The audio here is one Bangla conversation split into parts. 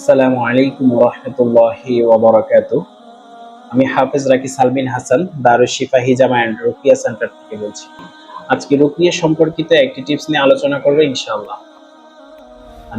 আসসালামু আলাইকুম রহমতুল্লাহি আমি হাফেজ রাকি সালমিন হাসান দারুশ শিফা অ্যান্ড রুকিয়া সেন্টার থেকে বলছি। আজকে রুকিয়া সম্পর্কিত একটি টিপস নিয়ে আলোচনা করব ইনশাআল্লাহ।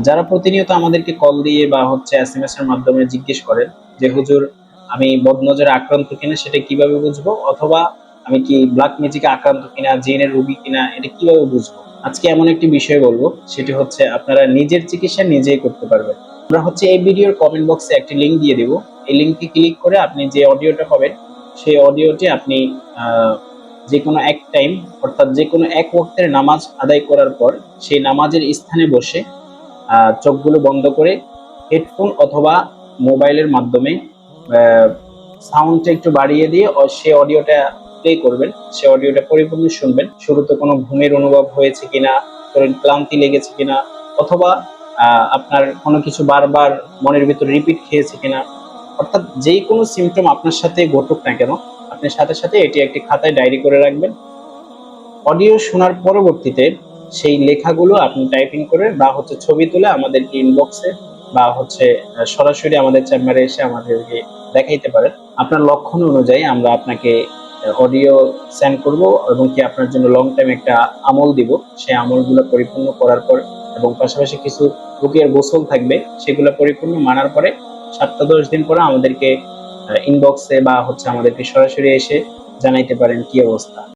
যারা প্রতিনিয়ত আমাদেরকে কল দিয়ে বা হচ্ছে এস এম এস এর মাধ্যমে জিজ্ঞেস করেন যে, হুজুর, আমি বদনজরে আক্রান্ত কিনা সেটা কীভাবে বুঝব? অথবা, আমি কি ব্ল্যাক ম্যাজিকে আক্রান্ত কিনা জিনের রুগী কিনা, এটা কীভাবে বুঝব? আজকে এমন একটি বিষয় বলব, সেটি হচ্ছে আপনারা নিজের চিকিৎসা নিজেই করতে পারবেন। আমরা হচ্ছে এই ভিডিওর কমেন্ট বক্সে একটি লিংক দিয়ে দেব। এই লিংকে ক্লিক করে আপনি যে অডিওটা পাবেন, সেই অডিওটি আপনি যে কোনো এক টাইম অর্থাৎ যে কোনো এক ওয়াক্তের নামাজ আদায় করার পর সেই নামাজের স্থানে বসে চোখগুলো বন্ধ করে হেডফোন অথবা মোবাইলের মাধ্যমে সাউন্ডটা একটু বাড়িয়ে দিয়ে সে অডিওটা প্লে করবেন। সে অডিওটা পরিপূর্ণ শুনবেন। শুরুতে কোনো ঘুমের অনুভব হয়েছে কিনা, শরীর ক্লান্তি লেগেছে কিনা, অথবা আপনার কোনো কিছু বারবার মনের ভিতর রিপিট খেয়েছে কিনা? অর্থাৎ যে কোনো সিমটম আপনার সাথে ঘটুক না কেন, আপনি সাথে সাথে এটি একটি খাতায় ডায়েরি করে রাখবেন। অডিও শোনার পরবর্তীতে সেই লেখাগুলো আপনি টাইপিং করে বা হচ্ছে ছবি তুলে আমাদেরকে ইনবক্সে বা হচ্ছে সরাসরি আমাদের চেম্বারে এসে আমাদেরকে দেখাইতে পারেন। আপনার লক্ষণ অনুযায়ী আমরা আপনাকে অডিও সেন্ড করব এবং কি আপনার জন্য লং টাইম একটা আমল দিব। সেই আমলগুলো পরিপূর্ণ করার পর এবং পাশাপাশি কিছু রুকিয়ার গোসল থাকবে, সেগুলো পরিপূর্ণ মানার পরে সাতটা দশ দিন পরে আমাদেরকে ইনবক্সে বা হচ্ছে আমাদেরকে সরাসরি এসে জানাইতে পারেন কি অবস্থা।